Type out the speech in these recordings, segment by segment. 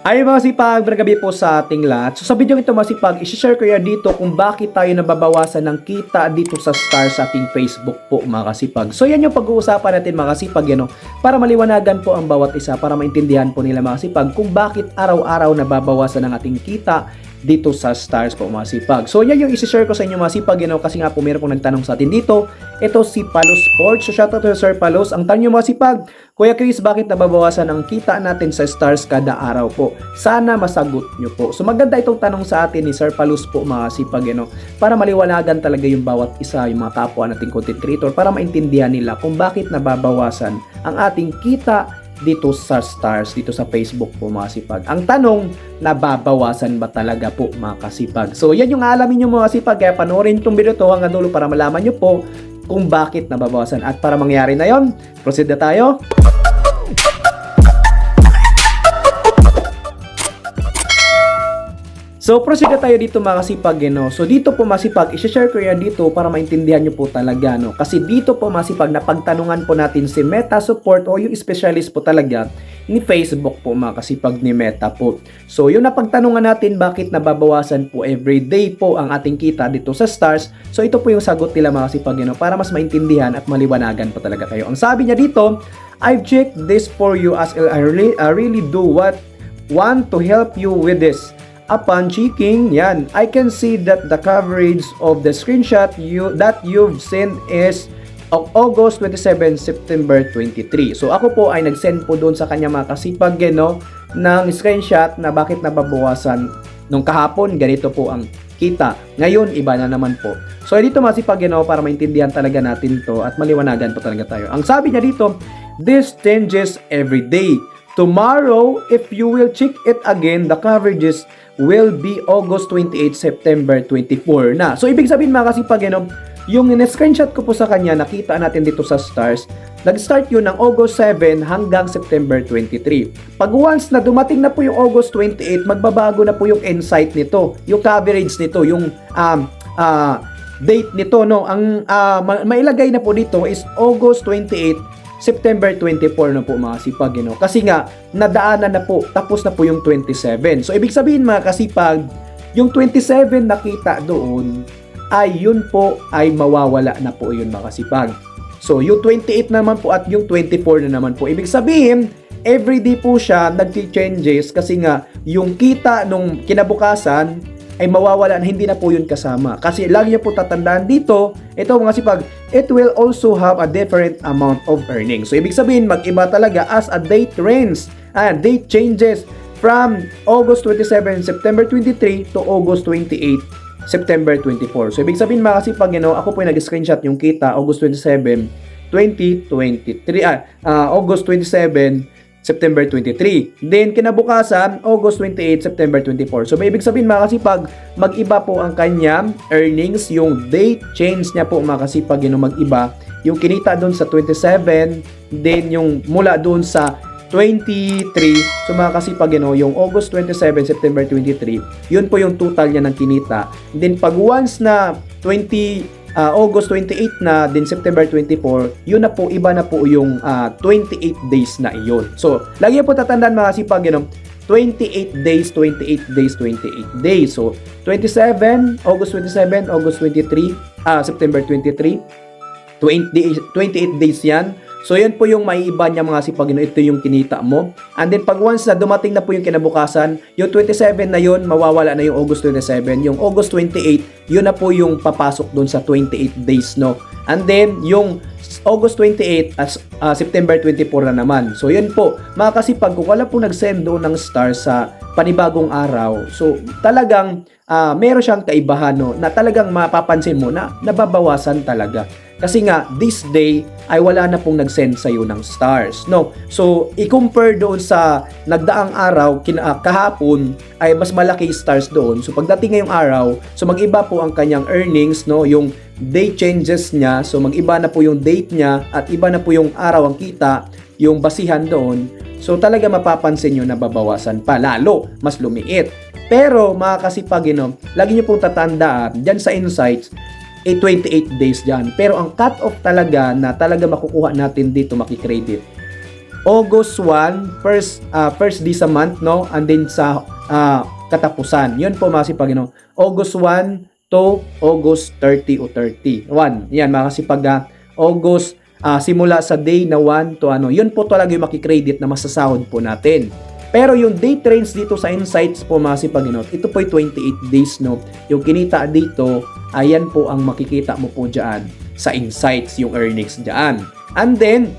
Ay mga sipag, gabi po sa ating lahat. So sa video ito mga sipag, isi-share ko yan dito kung bakit tayo nababawasan ng kita dito sa stars sa ating Facebook po mga kasipag. So yan yung pag-uusapan natin mga kasipag yan, no? para maliwanagan po ang bawat isa, para maintindihan po nila mga kasipag kung bakit araw-araw nababawasan ng ating kita dito sa stars po mga sipag. So yan yung isi-share ko sa inyo mga sipag, you know, kasi nga po meron pong nagtanong sa atin dito. Ito si Palos Sports. So shoutout to Sir Palos. Ang tanong nyo mga sipag, Kuya Chris, bakit nababawasan ang kita natin sa stars kada araw po? Sana masagot nyo po. So maganda itong tanong sa atin ni Sir Palos po mga sipag, you know, para maliwanagan talaga yung bawat isa, yung mga kapwa nating content creator, para maintindihan nila kung bakit nababawasan ang ating kita dito sa stars, dito sa Facebook po mga sipag. Ang tanong, nababawasan ba talaga po mga kasipag? So yan yung alamin nyo mga sipag, kaya panoorin itong video to hanggang dulo para malaman nyo po kung bakit nababawasan. At para mangyari na yon, proceed na tayo. So, proceed tayo dito mga kasipag, eh, no? So, dito po masipag, isi-share ko yan dito para maintindihan nyo po talaga, no? Kasi dito po masipag na pagtanungan po natin si Meta Support o yung specialist po talaga ni Facebook po mga kasipag ni Meta po. So, yung napagtanungan natin bakit nababawasan po everyday po ang ating kita dito sa stars. So, ito po yung sagot nila mga kasipag, eh, no? Para mas maintindihan at maliwanagan po talaga kayo. Ang sabi niya dito, I've checked this for you as I really, I really do what want to help you with this. Upon checking, yan, I can see that the coverage of the screenshot you that you've sent is of August 27, September 23. So ako po ay nag-send po doon sa kanya mga kasipag eh, no, ng screenshot na bakit nababawasan nung kahapon ganito po ang kita. Ngayon, iba na naman po. So, dito masipag yun, no, para maintindihan talaga natin to at maliwanagan po talaga tayo. Ang sabi niya dito, this changes every day. Tomorrow, if you will check it again, the coverages will be August 28, September 24 na. So, ibig sabihin mga kasipag, know, yung in-screenshot ko po sa kanya, nakita natin dito sa stars, nag-start yun ng August 7 hanggang September 23. Pag once na dumating na po yung August 28, magbabago na po yung insight nito, yung coverage nito, yung um, uh, date nito, no? Ang uh, ma- mailagay na po dito is August 28 September 24 na po mga kasipag, you know? Kasi nga, nadaanan na po, tapos na po yung 27. So, ibig sabihin mga kasipag, yung 27 nakita doon, ay yun po ay mawawala na po yun mga kasipag. So, yung 28 naman po at yung 24 na naman po. Ibig sabihin, everyday po siya nag-changes kasi nga yung kita nung kinabukasan ay mawawala hindi na po yun kasama. Kasi lagi po tatandaan dito, ito mga sipag, it will also have a different amount of earnings. So ibig sabihin, mag-iba talaga as a date range. Ah, date changes from August 27, September 23 to August 28, September 24. So ibig sabihin mga kasipag, you know, ako po yung nag-screenshot yung kita August 27, 2023, ah, uh, August 27, September 23. Then, kinabukasan, August 28, September 24. So, may ibig sabihin mga kasipag, mag-iba po ang kanyang earnings, yung date change niya po mga kasipag, yun mag-iba. Yung kinita doon sa 27, then yung mula doon sa 23, so mga kasipag, you know, yung August 27, September 23, yun po yung total niya ng kinita. Then, pag once na 20, uh, August 28 na din September 24, yun na po iba na po yung uh, 28 days na iyon. So, lagi po tatandaan mga sipag, know, 28 days, 28 days, 28 days. So, 27, August 27, August 23, uh, September 23, 20, 28 days yan. So, yan po yung maiiba niya mga sipag, ito yung kinita mo. And then, pag once na dumating na po yung kinabukasan, yung 27 na yun, mawawala na yung August 27. Yung August 28, yun na po yung papasok dun sa 28 days, no? And then, yung August 28 at uh, September 24 na naman. So, yun po. Mga kasipag, kung wala po nag-send doon ng star sa panibagong araw, so, talagang uh, meron siyang kaibahan, no? Na talagang mapapansin mo na nababawasan talaga. Kasi nga, this day ay wala na pong nag-send sa iyo ng stars, no? So, i-compare doon sa nagdaang araw, kina, uh, kahapon, ay mas malaki stars doon. So, pagdating ngayong araw, so mag-iba po ang kanyang earnings, no? Yung date changes niya, so mag-iba na po yung date niya at iba na po yung araw ang kita, yung basihan doon. So, talaga mapapansin nyo na babawasan pa, lalo, mas lumiit. Pero, mga kasipag, no, lagi nyo pong tatandaan, dyan sa insights, eh 28 days dyan. Pero ang cut-off talaga na talaga makukuha natin dito makikredit August 1, first, ah, first day sa month, no? And then sa ah, katapusan. Yun po mga no? August 1 to August 30 o 31. Yan, mga kasipag, ah, August, ah, simula sa day na 1 to ano, yun po talaga yung makikredit na masasahod po natin. Pero yung date range dito sa insights po mga sipaginot, ito po ay 28 days no. Yung kinita dito, ayan po ang makikita mo po dyan sa insights, yung earnings dyan. And then,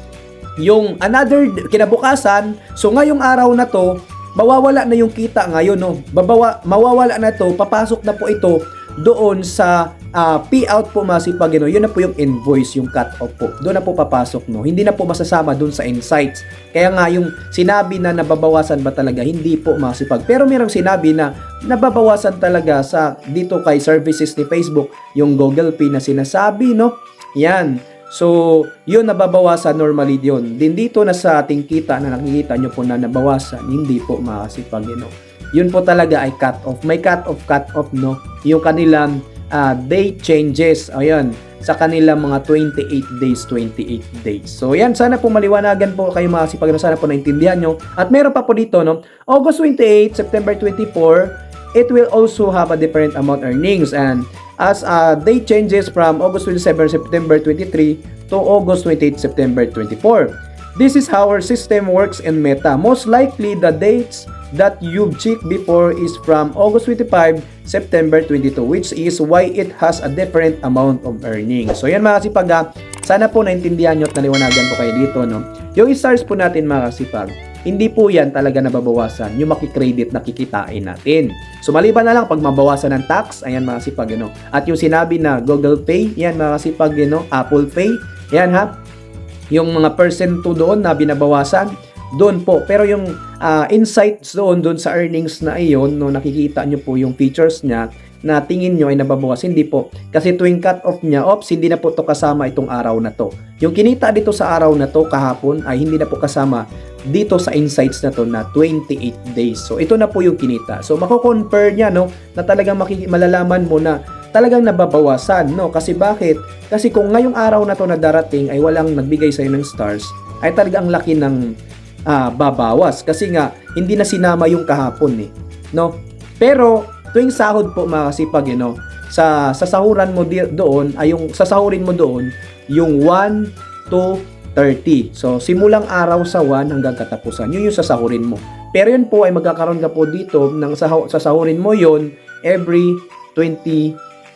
yung another kinabukasan, so ngayong araw na to, mawawala na yung kita ngayon no. Babawa, mawawala na to, papasok na po ito doon sa ah, payout po mga sipag, no? yun na po yung invoice, yung cut off po. Doon na po papasok, no? Hindi na po masasama doon sa insights. Kaya nga yung sinabi na nababawasan ba talaga, hindi po mga sipag. Pero merong sinabi na nababawasan talaga sa dito kay services ni Facebook, yung Google Pay na sinasabi, no? Yan. So, yun nababawasan normally yun. Din dito na sa ating kita na nakikita nyo po na nabawasan, hindi po mga sipag, no? Yun po talaga ay cut off. May cut off, cut off, no? Yung kanilang ah, date changes. Ayan, sa kanilang mga 28 days, 28 days. So, yan, sana po maliwanagan po kayo mga sipag, sana po naintindihan nyo. At meron pa po dito, no? August 28, September 24, it will also have a different amount earnings. And as uh, date changes from August 27, September 23 to August 28, September 24. This is how our system works in Meta. Most likely, the dates that you've checked before is from August 25, September 22, which is why it has a different amount of earnings. So yan mga kasipag, sana po naintindihan nyo at naliwanagan po kayo dito. No? Yung stars po natin mga kasipag, hindi po yan talaga nababawasan yung makikredit na kikitain natin. So maliban na lang pag mabawasan ng tax, ayan mga kasipag, no? At yung sinabi na Google Pay, yan mga kasipag, no? Apple Pay, yan ha, yung mga percento doon na binabawasan, doon po. Pero yung ah, insights doon, doon sa earnings na iyon, no, nakikita nyo po yung features niya na tingin nyo ay nababawas. Hindi po. Kasi tuwing cut off niya, ops, hindi na po to kasama itong araw na to. Yung kinita dito sa araw na to kahapon ay hindi na po kasama dito sa insights na to na 28 days. So ito na po yung kinita. So mako-compare niya no na talagang malalaman mo na talagang nababawasan no kasi bakit? Kasi kung ngayong araw na to na darating ay walang nagbigay sa ng stars ay talagang laki ng ah, babawas. Kasi nga hindi na sinama yung kahapon eh no? Pero tuwing sahod po mga kasipag eh, no? Sa sa sahuran mo doon ay yung sa sahurin mo doon yung 1 to 30 so simulang araw sa 1 hanggang katapusan. Yun yung sasahurin mo. Pero yun po ay magkakaroon ka po dito ng sahu- sasahurin mo yon every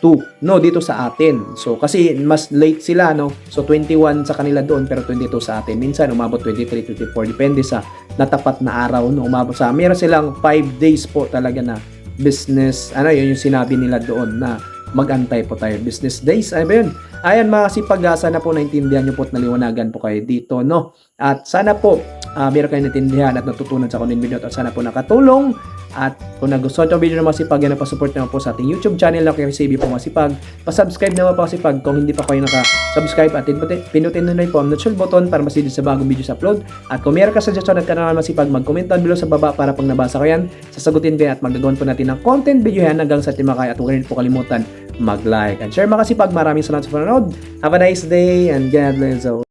22 no dito sa atin. So kasi mas late sila no? So 21 sa kanila doon pero 22 sa atin. Minsan umabot 23 24 depende sa natapat na araw no? Umabot sa meron silang 5 days po talaga na business ano yun yung sinabi nila doon na magantay po tayo. Business days ay ba yun? Ayan mga kasipag sana po naintindihan nyo po at naliwanagan po kayo dito no? At sana po ah meron kayong naintindihan at natutunan sa kunin video at sana po nakatulong at kung nagustuhan yung video ng Masipag, yan ang pasupport naman po sa ating YouTube channel na kay CB po Masipag. Pasubscribe naman po Masipag kung hindi pa kayo naka-subscribe at pinutin, na po ang notification button para masidid sa bagong video sa upload. At kung meron ka suggestion at kanal Masipag, mag-comment down below sa baba para pag nabasa ko yan, sasagutin ko yan at magagawin po natin ng content video yan hanggang sa timakay at huwag rin po kalimutan mag-like and share mga kasipag. Maraming salamat sa panonood. Have a nice day and God bless all.